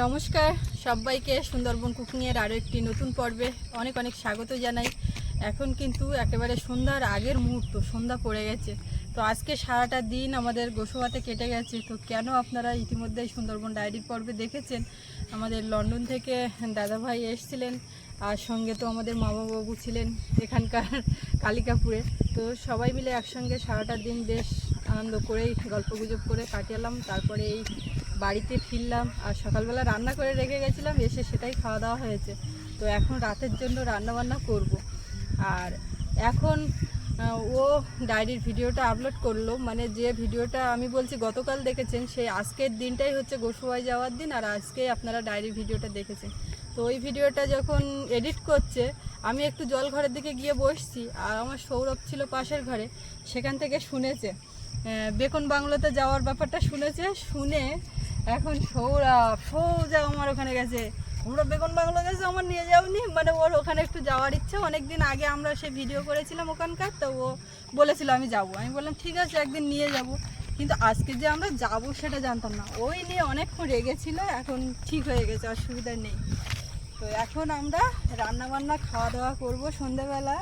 নমস্কার, সবাইকে সুন্দরবন কুকিংয়ের আরও একটি নতুন পর্বে অনেক অনেক স্বাগত জানাই। এখন কিন্তু একেবারে সন্ধ্যার আগের মুহূর্ত, সন্ধ্যা পড়ে গেছে। তো আজকে সারাটা দিন আমাদের গোসবাতে কেটে গেছে। তো কেন আপনারা ইতিমধ্যেই সুন্দরবন ডায়েরির পর্বে দেখেছেন? আমাদের লন্ডন থেকে দাদাভাই এসেছিলেন, আর সঙ্গে তো আমাদের মামা বাবু ছিলেন এখানকার কালিকাপুরে। তো সবাই মিলে একসঙ্গে সারাটা দিন বেশ আনন্দ করেই গল্প গুজব করে কাটালাম তারপরে এই বাড়িতে ফিরলাম আর সকালবেলা রান্না করে রেখে গেছিলাম, এসে সেটাই খাওয়া দাওয়া হয়েছে। তো এখন রাতের জন্য রান্না বান্না করব। আর এখন ও ডায়েরির ভিডিওটা আপলোড করল মানে যে ভিডিওটা আমি বলছি গতকাল দেখেছেন, সেই আজকের দিনটাই হচ্ছে গোসুয়াই যাওয়ার দিন, আর আজকেই আপনারা ডায়েরির ভিডিওটা দেখেছেন। তো ওই ভিডিওটা যখন এডিট করছে, আমি একটু জল ঘরের দিকে গিয়ে বসছি, আর আমার সৌরভ ছিল পাশের ঘরে, সেখান থেকে শুনেছে। বেকন বাংলোতে যাওয়ার ব্যাপারটা শুনেছে, শুনে এখন সৌরভ সৌজা আমার ওখানে গেছে। আমরা বেগুন বাংলো গেছে আমার নিয়ে যাওনি। মানে ওর ওখানে একটু যাওয়ার ইচ্ছা। অনেক দিন আগে আমরা সে ভিডিও করেছিলাম ওখানকার তো ও বলেছিল আমি যাব। আমি বললাম ঠিক আছে একদিন নিয়ে যাব। কিন্তু আজকে যে আমরা যাব সেটা জানতাম না। ওই নিয়ে অনেকক্ষণ রেগেছিল এখন ঠিক হয়ে গেছে অসুবিধা নেই। তো এখন আমরা রান্না বান্না খাওয়া দাওয়া করব সন্ধেবেলা।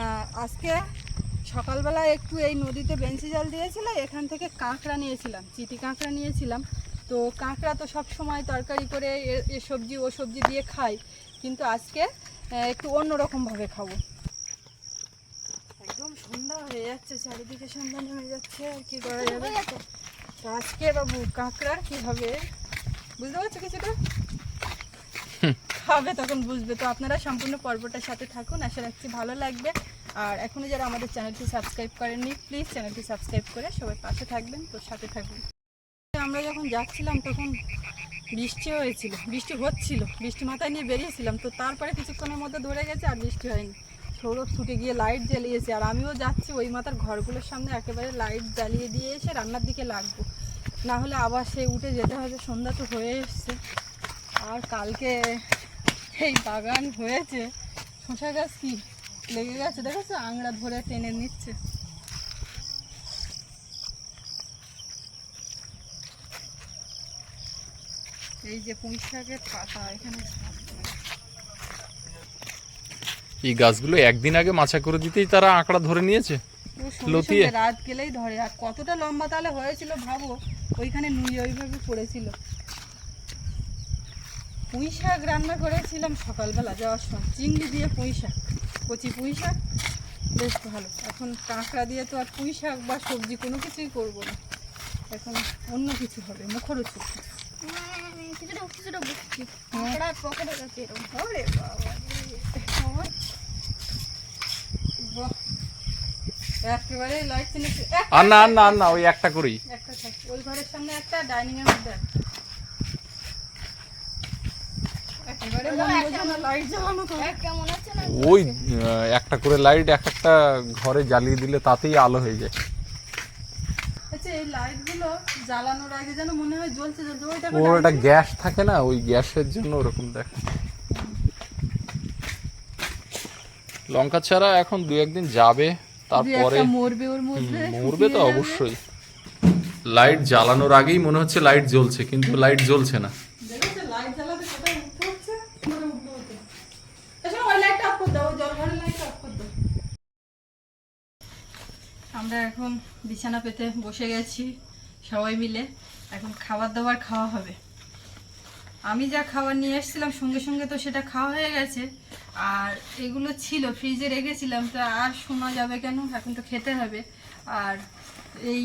আহ, আজকে সকালবেলা একটু এই নদীতে বেঞ্চি জাল দিয়েছিল এখান থেকে কাঁকড়া নিয়েছিলাম চিটি কাঁকড়া নিয়েছিলাম। তো কাঁকড়া তো সব সময় তরকারি করে এ- সবজি ও সবজি দিয়ে খাই কিন্তু আজকে একটু অন্যরকমভাবে খাব। একদম সন্ধ্যা হয়ে যাচ্ছে চারিদিকে সন্ধ্যা নেমে যাচ্ছে আর কি করা যাবে? তো আজকে বাবু কাঁকড়ার কি হবে? বুঝতে পারছ কিছুটা? খাবে তখন বুঝবে। তো আপনারা সম্পূর্ণ পর্বটার সাথে থাকুন আশা রাখছি ভালো লাগবে। আর এখনও যারা আমাদের চ্যানেলটি সাবস্ক্রাইব করেননি প্লিজ চ্যানেলটি সাবস্ক্রাইব করে সবাই পাশে থাকবেন তো সাথে থাকবেন আমরা যখন যাচ্ছিলাম, তখন বৃষ্টি হয়েছিল, বৃষ্টি হচ্ছিল, বৃষ্টি মাথায় নিয়ে বেরিয়েছিলাম। তো তারপরে কিছুক্ষণের মধ্যে ধরে গেছে আর বৃষ্টি হয়নি। সৌরভ ছুটে গিয়ে লাইট জ্বালিয়েছে আর আমিও যাচ্ছি ওই মাথার ঘরগুলোর সামনে একেবারে লাইট জ্বালিয়ে দিয়ে এসে রান্নার দিকে লাগবো। না হলে আবার সে উঠে যেতে হবে, সন্ধ্যা তো হয়ে এসছে। আর কালকে এই বাগান হয়েছে শশা গাছ কি লেগে গেছে দেখেছ? আংড়া ধরে টেনে নিচ্ছে। এই যে পুঁই শাকের পাতা এখানে এই গাছগুলো একদিন আগে মাছা করে দিতেই তারা আঁকড়া ধরে নিয়েছে লতিয়ে? রাত গেলেই ধরে। আর কতটা লম্বা তাহলে হয়েছিল ভাবো ওইখানে নুই ওইভাবে পড়েছিল। পুঁই শাক রান্না করেছিলাম সকালবেলা যাওয়ার সময়। চিংড়ি দিয়ে পুঁই শাক কচি পুঁই শাক বেশ ভালো। এখন কাঁকড়া দিয়ে তো আর পুঁই শাক বা সবজি কোনো কিছুই করব না। এখন অন্য কিছু হবে মুখরোচক কিছুটা কিছুটা বুঝছি কাঁকড়ার পকেটে গেছে এরকম ওরে বাবা। একেবারে লাইট চিনে আর না আর না আর না ওই একটা করেই একটা ওই ঘরের সামনে একটা ডাইনিং এর মধ্যে একটা। একেবারে বোঝে না লাইট জ্বালানো তো কেমন আছে না? ওই একটা করে লাইট এক একটা ঘরে জ্বালিয়ে দিলে তাতেই আলো হয়ে যায় আচ্ছা এই লাইটগুলো জ্বালানোর আগে যেন মনে হয় জ্বলছে জ্বলছে। ওই দেখো ওর একটা গ্যাস থাকে না ওই গ্যাসের জন্য ওরকম দেখ। লঙ্কা ছাড়া এখন দু একদিন যাবে তারপরে মরবে ওর মধ্যে মরবে তো অবশ্যই। লাইট জ্বালানোর আগেই মনে হচ্ছে লাইট জ্বলছে কিন্তু লাইট জ্বলছে না। আমরা এখন বিছানা পেতে বসে গেছি। সবাই মিলে এখন খাবার দাবার খাওয়া হবে। আমি যা খাবার নিয়ে এসেছিলাম, সঙ্গে সঙ্গে তো সেটা খাওয়া হয়ে গেছে। আর এগুলো ছিল, ফ্রিজে রেখেছিলাম, তো আর শোনা যাবে কেন? এখন তো খেতে হবে। আর এই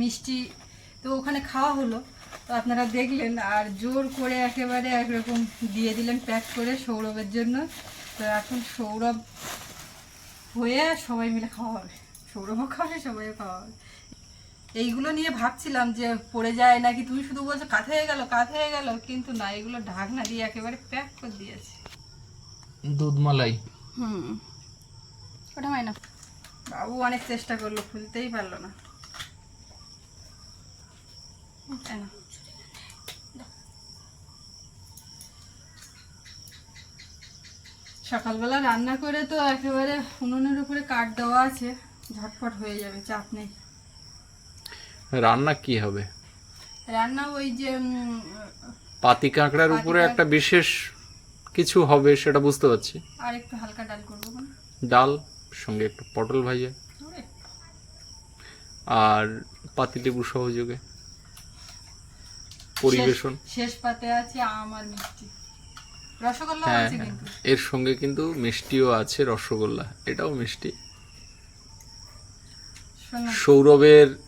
মিষ্টি তো ওখানে খাওয়া হলো। তো আপনারা দেখলেন, আর জোর করে একেবারে একরকম দিয়ে দিলেন প্যাক করে সৌরভের জন্য। তো এখন সৌরভ হয়ে সবাই মিলে খাওয়া হবে। সৌরভও খাবে, সবাইও খাওয়া হবে। এইগুলো নিয়ে ভাবছিলাম যে পড়ে যায় নাকি তুমি শুধু বলছো কাঁথে হয়ে গেল কাঁথে হয়ে গেল কিন্তু না এগুলো ঢাকনা দিয়ে একেবারে প্যাক করে দিয়েছে। দুধ মালাই হুম ওটা হয় না বাবু অনেক চেষ্টা করল খুলতেই পারল না। সকালবেলা রান্না করে তো একেবারে উনুনের উপরে কাঠ দেওয়া আছে ঝটপট হয়ে যাবে চাপ নেই। রান্না কি হবে? রান্না ওই যে পাতি কাঁকড়ার উপরে একটা বিশেষ কিছু হবে সেটা বুঝতে পারছি। আর একটু হালকা ডাল করব? ডাল সঙ্গে একটু পটল ভাজা। আর পাতিলেবু সহযোগে। পরিবেশন। শেষ- পাতে আছে আম আর মিষ্টি। রসগোল্লা হ্যাঁ আছে হ্যাঁ। কিন্তু। এর সঙ্গে কিন্তু মিষ্টিও আছে রসগোল্লা। এটাও মিষ্টি। সৌরভের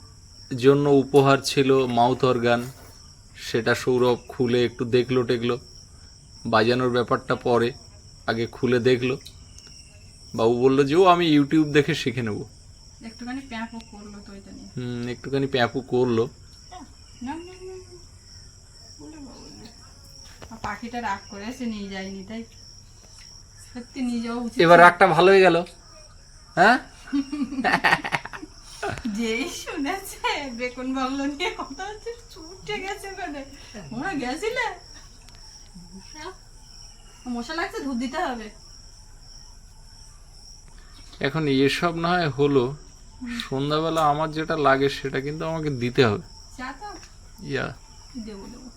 জন্য উপহার ছিল মাউথ অর্গান। সেটা সৌরভ খুলে একটু দেখল টেকলো। বাজানোর ব্যাপারটা পরে আগে খুলে দেখল। বাবু বলল যে ও আমি ইউটিউব দেখে শিখে নেব। একটুখানি প্যাঁপও করল তো এটা নিয়ে। হুম, একটুখানি প্যাপু করল। পাখিটা রাগ করে এসে নিয়ে যায়নি তাই। সত্যি নিয়ে যাওয়া উচিত এবার রাগটা ভালো হয়ে গেল। হ্যাঁ? যেই শুনেছে বেগুন বাংলো নিয়ে কথা হচ্ছে ছুটে গেছে ওখানে। ওরা গেছিলে? মশা লাগছে দিতে হবে। এখন এসব না হয় হলো সন্ধ্যাবেলা আমার যেটা লাগে সেটা কিন্তু আমাকে দিতে হবে। ইয়া। দেবো দেবো।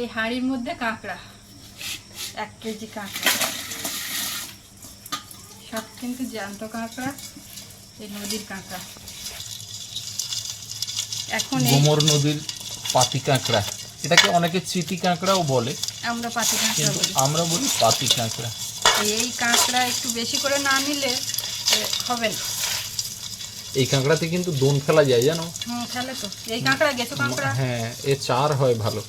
এই হাঁড়ির মধ্যে কাঁকড়া এক কেজি কাঁকড়া। সব কিন্তু জ্যান্ত কাঁকড়া এই নদীর কাঁকড়া। এখন গোমর নদীর পাতি কাঁকড়া। এটাকে অনেকে চিটি কাঁকড়াও বলে আমরা পাতি কাঁকড়া বলি। আমরা বলি পাতি কাঁকড়া। এই কাঁকড়া একটু বেশি করে না নিলে হবে না। এই কাঁকড়াতে কিন্তু দোন ফেলা যায় জানো? হুম তাহলে তো। এই কাঁকড়া গেছো কাঁকড়া? হ্যাঁ এ চার হয় ভালো।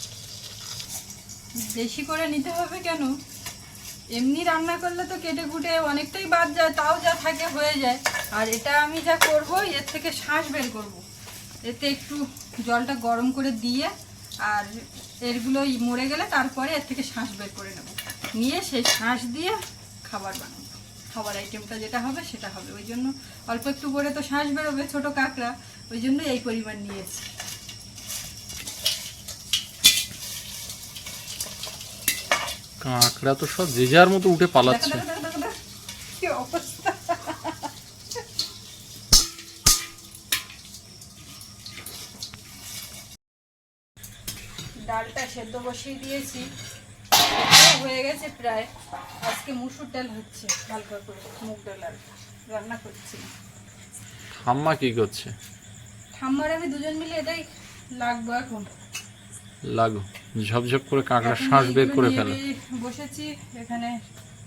বেশি করে নিতে হবে কেন? এমনি রান্না করলে তো কেটে কুটে অনেকটাই বাদ যায়, তাও যা থাকে হয়ে যায়। আর এটা আমি যা করব এর থেকে শ্বাস বের করব। এতে একটু জলটা গরম করে দিয়ে, আর এরগুলো মরে গেলে তারপরে এর থেকে শ্বাস বের করে নেব। নিয়ে সেই শ্বাস দিয়ে খাবার বানাবো। খাবার আইটেমটা যেটা হবে, সেটা হবে। ওই জন্য অল্প একটু করে তো শ্বাস বেরোবে ছোটো কাঁকড়া, ওই জন্য এই পরিমাণ নিয়েছি। কাঁকড়া তো সব যে যার মতো উঠে পালাচ্ছে। ডালটা সেদ্ধ বসিয়ে দিয়েছি। হয়ে গেছে প্রায়। আজকে মুসুর ডাল হচ্ছে হালকা করে মুগ ডাল আর রান্না করছি। ঠাম্মা কি করছে? ঠাম্মার আমি দুজন মিলে এটাই লাগবো এখন। লাগো। ঝপঝপ করে কাঁকড়া শ্বাস বের করে ফেলো। বসেছি এখানে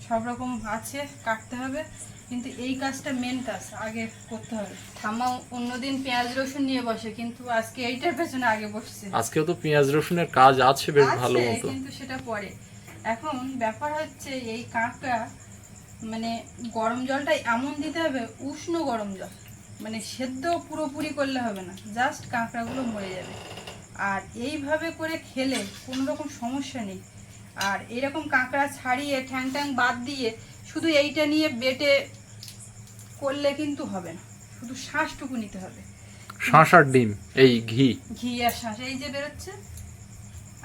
সব রকম আছে কাটতে হবে। কিন্তু এই কাজটা মেন কাজ আগে করতে হবে। ঠাম্মা অন্যদিন পেঁয়াজ রসুন নিয়ে বসে কিন্তু আজকে এইটার পেছনে আগে বসছে। আজকেও তো পেঁয়াজ রসুনের কাজ আছে বেশ ভালো মতো। কিন্তু সেটা পরে। এখন ব্যাপার হচ্ছে এই কাঁকড়া মানে গরম জলটা এমন দিতে হবে উষ্ণ গরম জল। মানে সেদ্ধ পুরোপুরি করলে হবে না জাস্ট কাঁকড়াগুলো মরে যাবে। আর এইভাবে করে খেলে কোনো রকম সমস্যা নেই। আর এরকম কাঁকড়া ছাড়িয়ে ঠ্যাং ট্যাং বাদ দিয়ে শুধু এইটা নিয়ে বেটে করলে কিন্তু হবে না। শুধু শ্বাসটুকু নিতে হবে। শাঁস আর ডিম এই ঘি। ঘি আর শ্বাস এই যে বেরোচ্ছে।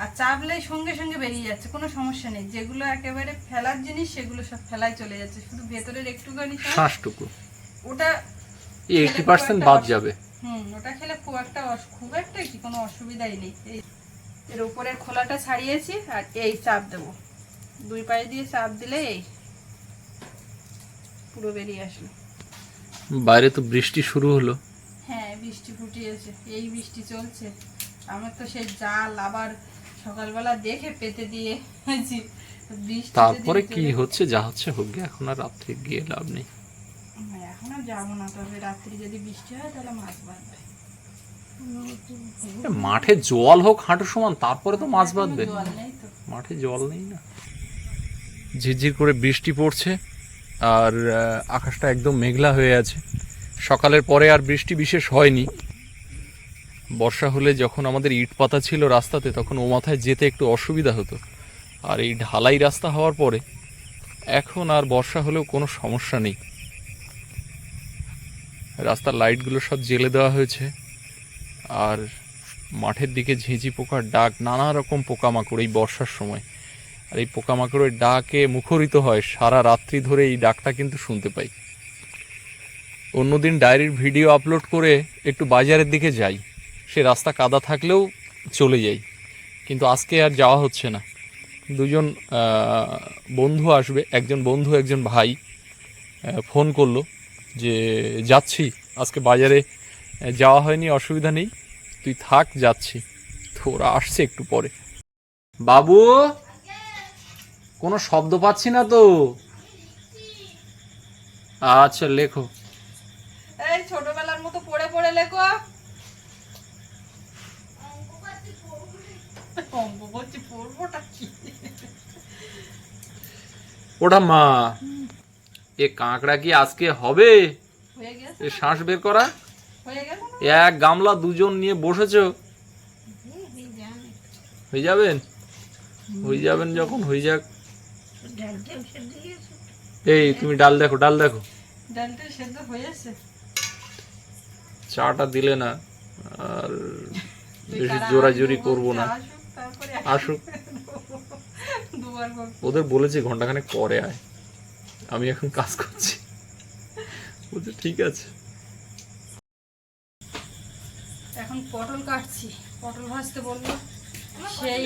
আর চাপলেই সঙ্গে সঙ্গে বেরিয়ে যাচ্ছে কোনো সমস্যা নেই। যেগুলো একেবারে ফেলার জিনিস সেগুলো সব ফেলায় চলে যাচ্ছে। শুধু ভেতরের একটুখানি ওটা এইটি পার্সেন্ট বাদ যাবে। হুম ওটা খেলে খুব একটা খুব একটা কি কোনো অসুবিধাই নেই। এই এর উপরের খোলাটা ছাড়িয়েছি আর এই চাপ দেবো। দুই পায়ে দিয়ে চাপ দিলে এই পুরো বেরিয়ে আসলো। বাইরে তো বৃষ্টি শুরু হলো। হ্যাঁ বৃষ্টি ফুটিয়েছে এই বৃষ্টি চলছে। আমার তো সেই জাল আবার সকালবেলা দেখে পেতে দিয়ে বৃষ্টি তারপরে কি হচ্ছে যা হচ্ছে হোক এখন আর রাত্রে গিয়ে লাভ নেই। এখন আর যাব না তবে রাত্রি যদি বৃষ্টি হয় তাহলে মাছ বাঁধবে। মাঠে জল হোক হাঁটু সমান তারপরে তো মাছ বাঁধবে। মাঠে জল নেই না। ঝিরঝির করে বৃষ্টি পড়ছে আর আকাশটা একদম মেঘলা হয়ে আছে। সকালের পরে আর বৃষ্টি বিশেষ হয়নি। বর্ষা হলে যখন আমাদের ইট পাতা ছিল রাস্তাতে তখন ও মাথায় যেতে একটু অসুবিধা হতো। আর এই ঢালাই রাস্তা হওয়ার পরে এখন আর বর্ষা হলেও কোনো সমস্যা নেই। রাস্তার লাইটগুলো সব জেলে দেওয়া হয়েছে। আর মাঠের দিকে ঝিঁঝি পোকার ডাক, নানা রকম পোকামাকড় এই বর্ষার সময়। আর এই পোকামাকড়ের ডাকে মুখরিত হয়, সারা রাত্রি ধরে এই ডাকটা কিন্তু শুনতে পাই। অন্যদিন ডায়েরির ভিডিও আপলোড করে একটু বাজারের দিকে যাই। সে রাস্তা কাদা থাকলেও চলে যাই। কিন্তু আজকে আর যাওয়া হচ্ছে না। দুজন বন্ধু আসবে, একজন বন্ধু, একজন ভাই ফোন করল। যে যাচ্ছি আজকে বাজারে যাওয়া হয়নি অসুবিধা নেই। তুই থাক যাচ্ছি। তো ওরা আসছে একটু পরে। বাবু কোনো শব্দ পাচ্ছি না তো? আচ্ছা লেখো। এই ছোটবেলার মতো পড়ে পড়ে লেখো। ওটা মা। এ কাঁকড়া কি আজকে হবে? এ শ্বাস বের করা? এক গামলা দুজন নিয়ে বসেছ? হয়ে যাবেন? হয়ে যাবেন যখন হয়ে যাক। এই তুমি ডাল দেখো ডাল দেখো। চাটা দিলে না আর বেশি জোরাজুরি করব না। আসুক। ওদের বলেছি ঘন্টাখানেক পরে আয়। আমি এখন কাজ করছি। বলছে ঠিক আছে। এখন পটল কাটছি। পটল ভাজতে বলব সেই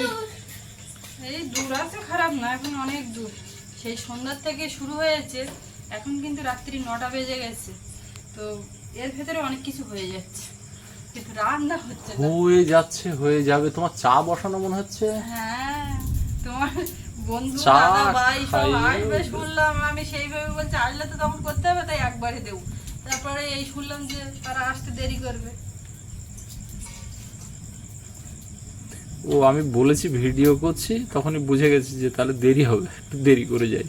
এই দূর আছে খারাপ না এখন অনেক দূর। সেই সন্ধ্যার থেকে শুরু হয়েছে এখন কিন্তু রাত্রি নটা বেজে গেছে। তো এর ভেতরে অনেক কিছু হয়ে যাচ্ছে। কিন্তু রান্না হচ্ছে হয়ে যাচ্ছে হয়ে যাবে। তোমার চা বসানো মনে হচ্ছে? হ্যাঁ তোমার বন্ধু দাদা ভাই সব আসবে শুনলাম আমি সেইভাবে বলছি আসলে তো তখন করতে হবে তাই একবারে দেবো। তারপরে এই শুনলাম যে তারা আসতে দেরি করবে। ও আমি বলেছি ভিডিও করছি তখনই বুঝে গেছি যে তাহলে দেরি হবে একটু দেরি করে যাই।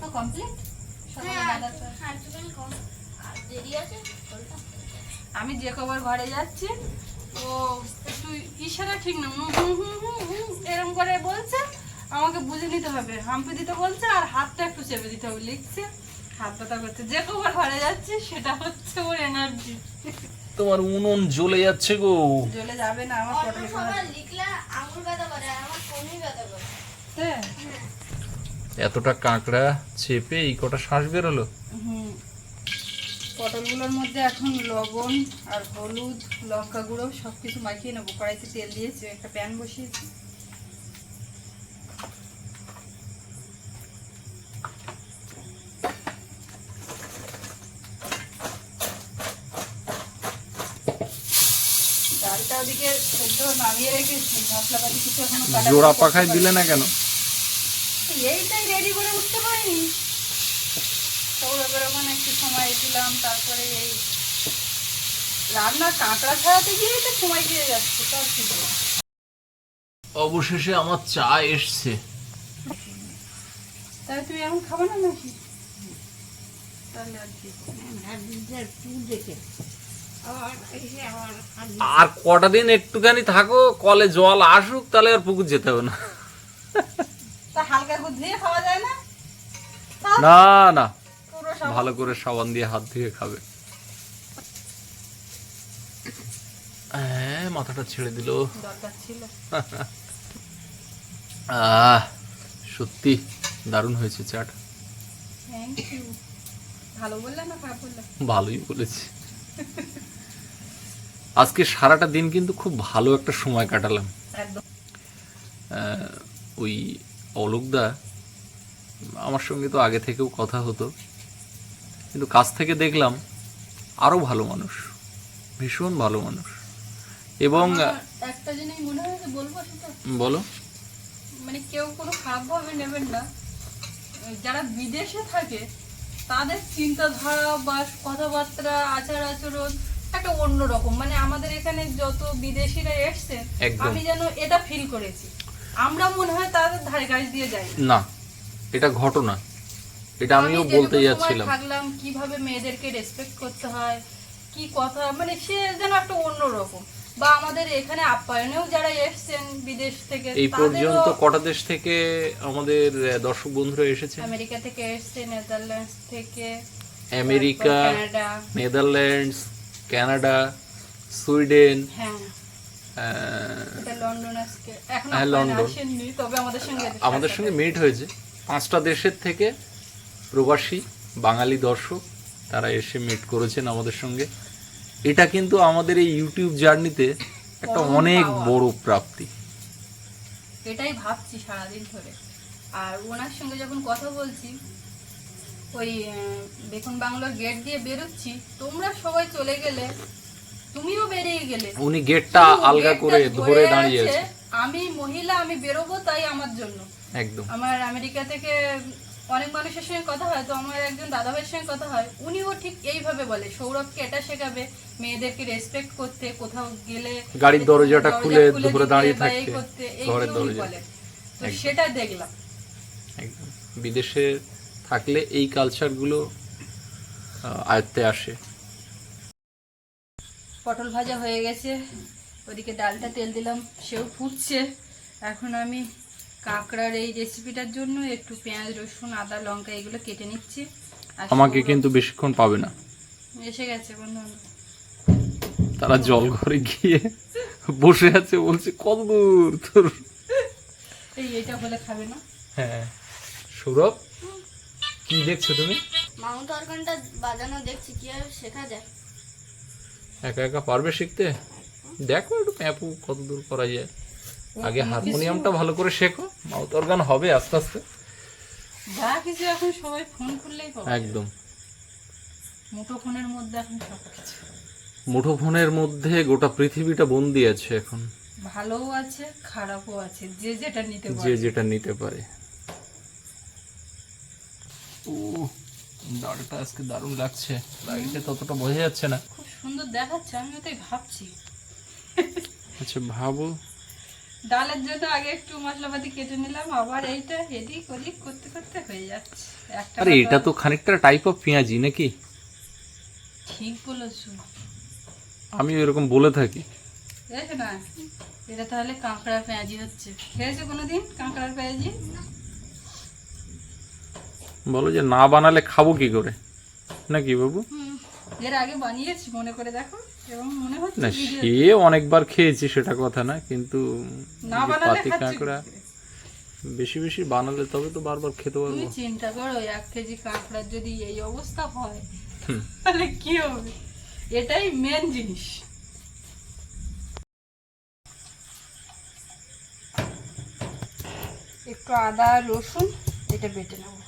তো কমপ্লিট হ্যাঁ আর একটুখানি কম। আর দেরি আছে? ফলটা আমি যে কবার ঘরে যাচ্ছি ও একটু ইশারা ঠিক না। হুম হুম হুম হুম এরম করে বলছে আমাকে বুঝে নিতে হবে। হাম্পি দিতে বলছে আর হাতটা একটু চেপে দিতে হবে লিখছে। হাত ব্যথা করছে। যে কবার ঘরে যাচ্ছি সেটা হচ্ছে ওর এনার্জি তোমার উনুন জ্বলে যাচ্ছে গো। জ্বলে যাবে না আমার পটল লিখলে আঙুল ব্যথা করে আমার কোনই ব্যথা করে। হ্যাঁ এতটা কাঁকড়া চেপে এই কটা শ্বাস বেরোলো? হুম। পটলগুলোর মধ্যে এখন লবণ আর হলুদ লঙ্কা গুঁড়ো সব কিছু মাখিয়ে নেব। কড়াইতে তেল দিয়েছি একটা প্যান বসিয়েছি। ডালটা ওদিকে সেদ্ধ নামিয়ে রেখেছি মশলাপাতি কিছু এখনও জোড়া পাখায় দিলে না কেন? এইটাই রেডি করে উঠতে পারিনি। ওখানে একটু সময় দিলাম তারপরে এই রান্না কাঁকড়া ছাড়াতে গিয়েই তো সময় দিয়ে যাচ্ছে তার কি অবশেষে আমার চা এসছে। তাহলে তুমি এখন খাবে না নাকি? আর কটা দিন একটুখানি থাকো কলে জল আসুক তাহলে আর পুকুর যেতে হবে না। হালকা ধুয়ে খাওয়া যায় না? না না। ভালো করে সাবান দিয়ে হাত ধুয়ে খাবে। হ্যাঁ মাথাটা ছেড়ে দিল। আহ সত্যি দারুণ হয়েছে চাটা। থ্যাংক ইউ ভালো বললে না খারাপ বললে? ভালোই বলেছি। আজকে সারাটা দিন কিন্তু খুব ভালো একটা সময় কাটালাম। আহ, ওই অলোকদা আমার সঙ্গে তো আগে থেকেও কথা হতো। কিন্তু কাছ থেকে দেখলাম আরও ভালো মানুষ ভীষণ ভালো মানুষ। এবং একটা জিনিস মনে হয়েছে বলব সেটা? বলো। মানে কেউ কোনো খারাপভাবে নেবেন না। যারা বিদেশে থাকে তাদের চিন্তাধারা বা কথাবার্তা আচার আচরণ একটা অন্যরকম। মানে আমাদের এখানে যত বিদেশিরা একদম। আমি যেন এটা ফিল করেছি। আমরা মনে হয় তাদের ধারে কাছ দিয়ে যাই। না এটা ঘটনা। এটা আমিও বলতে যাচ্ছিলাম। থাকলাম কীভাবে মেয়েদেরকে রেসপেক্ট করতে হয় কি কথা মানে সে যেন একটা অন্যরকম। বা আমাদের এখানে আপ্যায়নেও যারা এসছেন বিদেশ থেকে এই পর্যন্ত কটা দেশ থেকে আমাদের দর্শক বন্ধুরা এসেছে? আমেরিকা থেকে এসছে নেদারল্যান্ডস থেকে আমেরিকা নেদারল্যান্ডস কানাডা সুইডেন হ্যাঁ। লন্ডন হ্যাঁ, আমাদের সঙ্গে মিট হয়েছে। পাঁচটা দেশের থেকে প্রবাসী বাঙালি দর্শক তারা এসে মিট করেছেন আমাদের সঙ্গে। এটা কিন্তু আমাদের এই ইউটিউব জার্নিতে একটা অনেক বড় প্রাপ্তি। এটাই ভাবছি সারাদিন ধরে। আর ওনার সঙ্গে যখন কথা বলছি ওই বেগুন বাংলোর গেট দিয়ে বেরোচ্ছি তোমরা সবাই চলে গেলে তুমিও বেরিয়ে গেলে। উনি গেটটা আলগা করে ধরে দাঁড়িয়ে আছে। আমি মহিলা আমি বেরোবো তাই আমার জন্য। একদম। আমার আমেরিকা থেকে অনেক মানুষের সঙ্গে কথা হয় তো আমার একজন দাদা ভাইয়ের সঙ্গে কথা হয় উনিও ঠিক এইভাবে বলে সৌরভকে এটা শেখাবে মেয়েদেরকে রেসপেক্ট করতে কোথাও গেলে গাড়ির দরজাটা খুলে দিতে দাঁড়িয়ে থাকতে, ঘরের দরজা। বলে। তো সেটা দেখলাম। একদম। বিদেশে থাকলে এই কালচারগুলো আয়ত্তে আসে। পটল ভাজা হয়ে গেছে ওদিকে ডালটা তেল দিলাম সেও ফুটছে এখন আমি কাঁকড়ার এই রেসিপিটার জন্য একটু পেঁয়াজ রসুন আদা লঙ্কা এগুলো কেটে নিচ্ছি। আমাকে কিন্তু বেশিক্ষণ পাবে না। এসে গেছে বন্ধু। তারা জল ঘরে গিয়ে বসে আছে বলছে কত দূর তোর? এই এটা বলে খাবে না। হ্যাঁ। সৌরভ কি দেখছ তুমি? মাউন্ট অর্গানটা বাজানো দেখছি কীভাবে শেখা যায়। একা একা পারবে শিখতে? দেখো একটু প্যাপু কত দূর করা যায়। আগে হারমোনিয়ামটা ভালো করে শেখো মাউথ অর্গান হবে আস্তে আস্তে। যা কিছু এখন সবাই ফোন করলেই পাবে। একদম। মুঠো ফোনের মধ্যে এখন সব কিছু মুঠোফোনের মধ্যে গোটা পৃথিবীটা বন্দি আছে এখন। ভালোও আছে খারাপও আছে যে যেটা নিতে পারে। যে যেটা নিতে পারে। ও ডালটা আজকে দারুণ লাগছে। লাইটে ততটা বোঝা যাচ্ছে না। খুব সুন্দর দেখাচ্ছে আমি তাই ভাবছি। আচ্ছা ভাবো। ডালের জন্য আগে একটু মশলাপাতি কেটে নিলাম আবার এইটা এদিক ওদিক করতে করতে হয়ে যাচ্ছে। একটা আরে এটা তো খানিকটা টাইপ অফ পেঁয়াজি নাকি? ঠিক বলেছ। আমি এরকম বলে থাকি। দেখো না এটা তাহলে কাঁকড়া পেঁয়াজি হচ্ছে। খেয়েছো কোনোদিন কাঁকড়ার পেঁয়াজি? বলো যে না বানালে খাব কি করে? নাকি বাবু? এর আগে বানিয়েছি মনে করে দেখো। না সে অনেকবার খেয়েছি সেটা কথা না কিন্তু পাতি কাঁকড়া বেশি বেশি বানালে তবে তো বারবার খেতে পারব। তুমি চিন্তা করো এক কেজি কাঁকড়ার যদি এই অবস্থা হয় তাহলে কি হবে? এটাই মেন জিনিস। একটু আদা রসুন এটা বেটে নেব।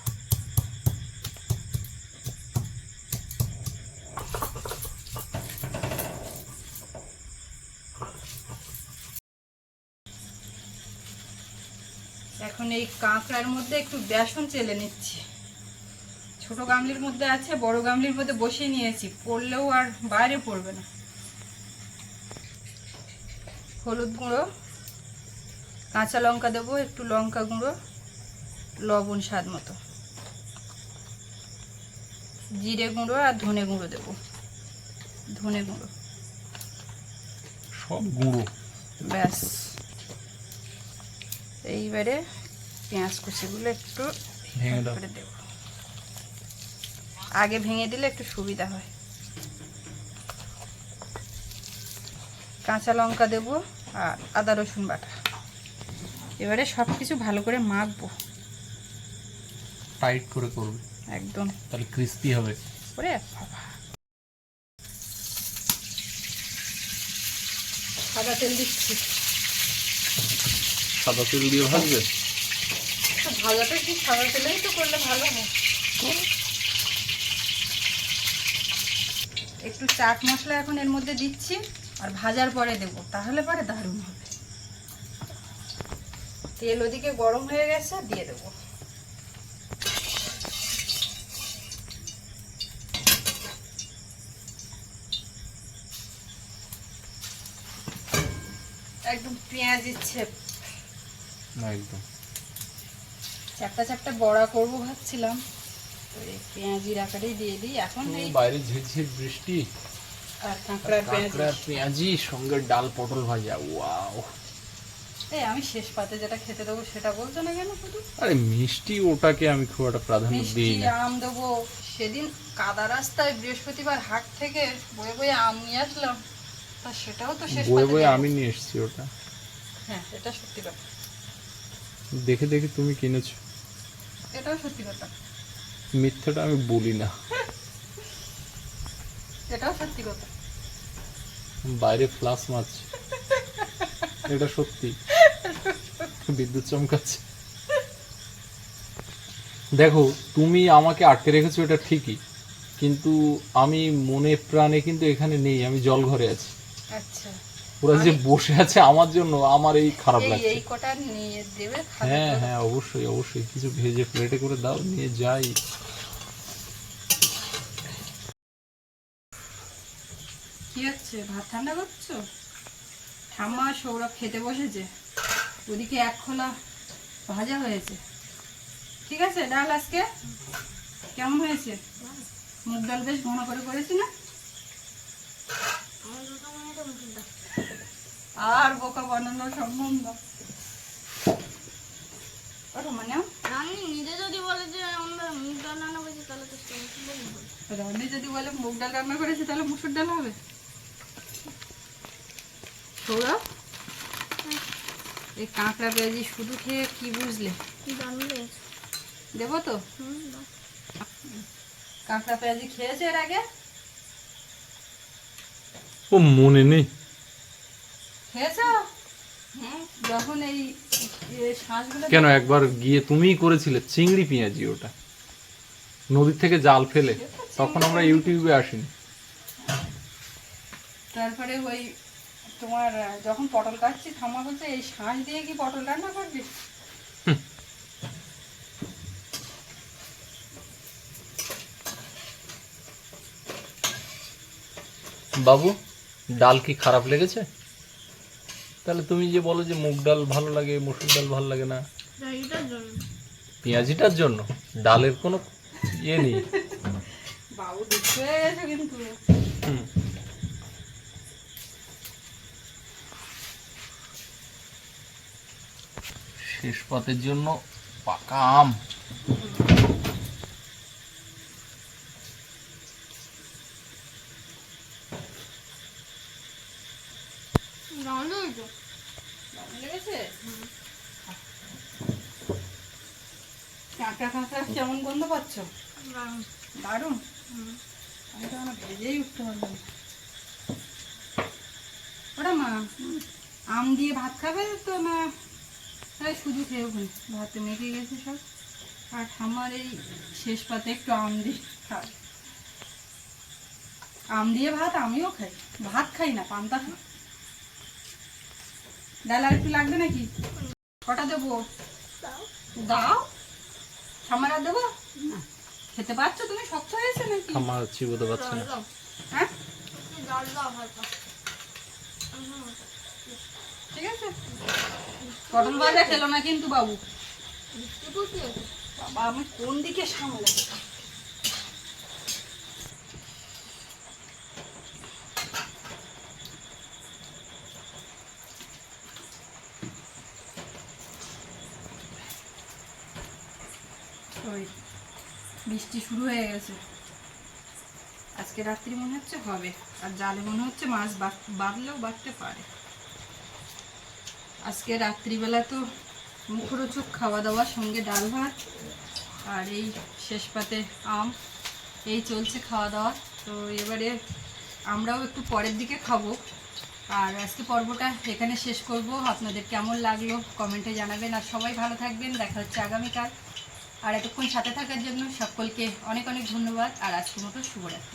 এই কাঁকড়ার মধ্যে একটু বেসন চেলে নিচ্ছি। ছোট গামলির মধ্যে আছে বড় গামলির মধ্যে বসিয়ে নিয়েছি। পড়লেও আর বাইরে পড়বে না। হলুদ গুঁড়ো কাঁচা লঙ্কা দেবো একটু লঙ্কা গুঁড়ো লবণ স্বাদ মতো। জিরে গুঁড়ো আর ধনে গুঁড়ো দেবো। ধনে গুঁড়ো। সব গুঁড়ো। ব্যাস। এইবারে পেঁয়াজ কুচিগুলো একটু ভেঙে করে দেবো। আগে ভেঙে দিলে একটু সুবিধা হয়। কাঁচা লঙ্কা দেবো আর আদা রসুন বাটা। এবারে সব কিছু ভালো করে মাখবো। টাইট করে করবে। একদম। তাহলে ক্রিস্পি হবে। করে বাবা। সাদা তেল দিচ্ছি। সাদা তেল দিয়ে ভাজবে? ভাজাটা কি সাদা তেলেই তো করলে ভালো হয়। একটু চাট মশলা এখন এর মধ্যে দিচ্ছি, আর ভাজার পরে দেব, তাহলে পরে দারুণ হবে। তেল ওদিকে গরম হয়ে গেছে, দিয়ে দেবো। একদম পেঁয়াজ ইচ্ছে একদম। চারটা চারটা বড়া করব ভাবছিলাম। তো এই পেঁয়াজির আকারেই দিয়ে দিই। এখন এই বাইরে ঝিরঝির বৃষ্টি। আর কাঁকড়ার পেঁয়াজি। পেঁয়াজি সঙ্গে ডাল পটল ভাজা ওয়াও। এই আমি শেষ পাতে যেটা খেতে দেবো সেটা বলছো না কেন শুধু? আরে মিষ্টি ওটাকে আমি খুব একটা প্রাধান্য দিই না। আম দেবো। সেদিন কাদা রাস্তায় বৃহস্পতিবার হাট থেকে বয়ে বয়ে আম নিয়ে আসলাম। তা সেটাও তো শেষ বয়ে বয়ে আমি নিয়ে এসেছি ওটা। হ্যাঁ এটা সত্যি কথা। দেখে দেখে তুমি কিনেছো। এটাও সত্যি কথা। মিথ্যাটা আমি বলি না। এটাও সত্যি কথা। বাইরে ফ্লাস মারছে। এটা সত্যি। বিদ্যুৎ চমকাচ্ছে। দেখো তুমি আমাকে আটকে রেখেছো এটা ঠিকই। কিন্তু আমি মনে প্রাণে কিন্তু এখানে নেই আমি জল ঘরে আছি। আচ্ছা। ওরা যে বসে আছে আমার জন্য আমার এই খারাপ লাগছে। এই কটা নিয়ে দেবে হ্যাঁ হ্যাঁ অবশ্যই অবশ্যই কিছু ভেজে প্লেটে করে দাও নিয়ে যাই। কি হচ্ছে ভাত ঠান্ডা করছ? ঠাম্মা সৌরভ খেতে বসেছে। ওদিকে এক খোলা ভাজা হয়েছে। ঠিক আছে ডাল আজকে? কেমন হয়েছে? মুগ ডাল বেশ ঘন করে করেছি না? আমার দুটো মনে হয় আর বোকা বানানো সম্ভব না। ওটা নিজে যদি বলে যে আমরা মুখ ডাল রান্না করেছি তাহলে তো রান্নি যদি বলে মুগ ডাল রান্না করেছি তাহলে মুসুর ডাল হবে। এই কাঁকড়া পেঁয়াজি শুধু খেয়ে কি বুঝলে? দেবো তো? কাঁকড়া পেঁয়াজি খেয়েছে এর আগে? ও মনে নেই। খেয়েছ? যখন এই কেন একবার গিয়ে তুমিই করেছিলে চিংড়ি পেঁয়াজি ওটা? নদীর থেকে জাল ফেলে তখন আমরা ইউটিউবে আসিনি। তারপরে ওই তোমার যখন পটল কাটছি থামা বলছে এই শাঁস দিয়ে কি পটল রান্না করবি? বাবু ডাল কি খারাপ লেগেছে? তাহলে তুমি যে বলো যে মুগ ডাল ভালো লাগে মসুর ডাল ভালো লাগে না? পেঁয়াজিটার জন্য? ডালের কোনো ইয়ে নেই। বাবু কিন্তু। শেষ পাতের জন্য পাকা আম দারুণ লেগেছে দারুণ লেগেছে কাঁকড়া কাঁকড়া কেমন গন্ধ পাচ্ছ দারুণ দারুণ হুম। আমি আমার দিয়ে ভাত খাবে তো না? তাই শুধু খেয়েও নি ভাতে মেখে গেছে সব। আর ঠাম্মার এই শেষ পাতে একটু আম দিয়ে খায়। আম দিয়ে ভাত আমিও খাই, ভাত খাই না, পান্তা খাই। ডাল আর একটু লাগবে নাকি? কটা দেবো? দাও। ঠাম্মার আর দেবো? খেতে পারছ? তুমি শক্ত হয়েছে নাকি? আমার চিবোতে পারছে না। হ্যাঁ? ঠিক আছে। পটল ভাজা খেলো না কিন্তু বাবু। বাবা আমি কোন দিকে সামলে ওই বৃষ্টি শুরু হয়ে গেছে। আজকে রাত্রি মনে হচ্ছে হবে। আর জালে মনে হচ্ছে মাছ বাড়লেও বাড়তে পারে। আজকে রাত্রিবেলা তো মুখরোচক খাওয়া দাওয়া সঙ্গে ডাল ভাত আর এই শেষ পাতে আম। এই চলছে খাওয়া দাওয়া তো এবারে আমরাও একটু পরের দিকে খাব। আর আজকে পর্বটা এখানে শেষ করব। আপনাদের কেমন লাগল কমেন্টে জানাবেন। আর সবাই ভালো থাকবেন। দেখা হচ্ছে আগামীকাল। আর এতক্ষণ সাথে থাকার জন্য সকলকে অনেক অনেক ধন্যবাদ আর আজকের মতো শুভরাত্রি।